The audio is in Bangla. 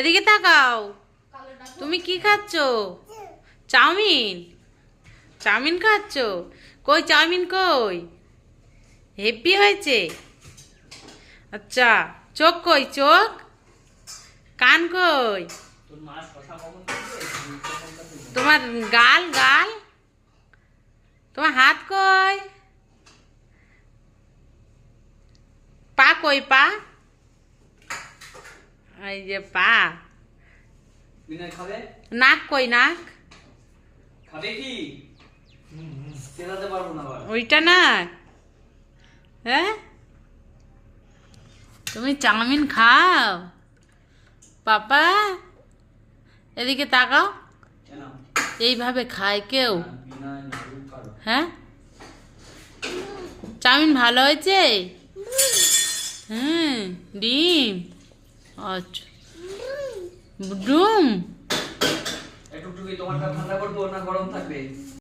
এদিকে তাকাও। তুমি কি খাচ্ছ? চাউমিন। চাউমিন খাচ্ছ? কই চাউমিন কই? হেভি হয়েছে। আচ্ছা চোখ কই, চোখ? কান কই? তোমার গাল গাল? তোমার হাত কই? পা কই, পা? এই যে পা। নাক কই নাক? খাবে কি? পারব না ওইটা নাক। হ্যাঁ? তুমি চাউমিন খাও? পাপা এদিকে তাকাও। এইভাবে খায় কেউ। হ্যাঁ? চাউমিন ভালো হয়েছে? হুম ডিম। আচ্ছা। ডুম একটু তোমার ঠান্ডা করব না গরম থাকবে?